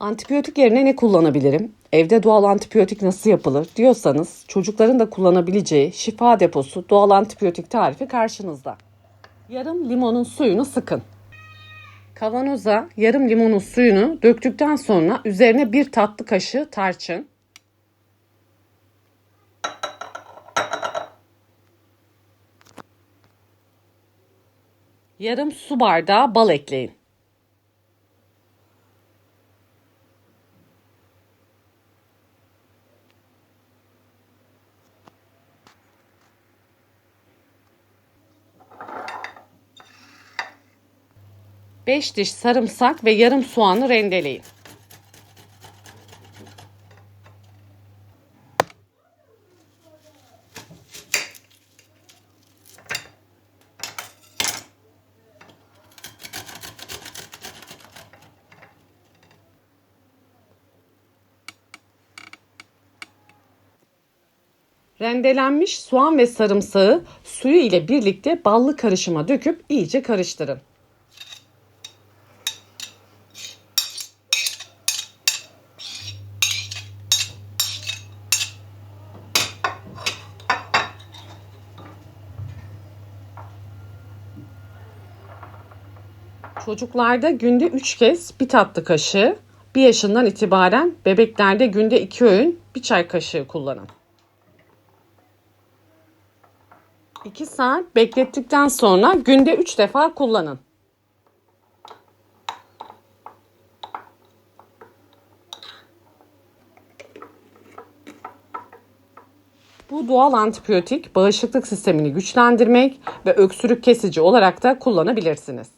Antibiyotik yerine ne kullanabilirim? Evde doğal antibiyotik nasıl yapılır diyorsanız çocukların da kullanabileceği şifa deposu doğal antibiyotik tarifi karşınızda. Yarım limonun suyunu sıkın. Kavanoza yarım limonun suyunu döktükten sonra üzerine bir tatlı kaşığı tarçın, yarım su bardağı bal ekleyin. Beş diş sarımsak ve yarım soğanı rendeleyin. Rendelenmiş soğan ve sarımsağı suyu ile birlikte ballı karışıma döküp iyice karıştırın. Çocuklarda günde 3 kez bir tatlı kaşığı, 1 yaşından itibaren bebeklerde günde 2 öğün bir çay kaşığı kullanın. 2 saat beklettikten sonra günde 3 defa kullanın. Bu doğal antibiyotik bağışıklık sistemini güçlendirmek ve öksürük kesici olarak da kullanabilirsiniz.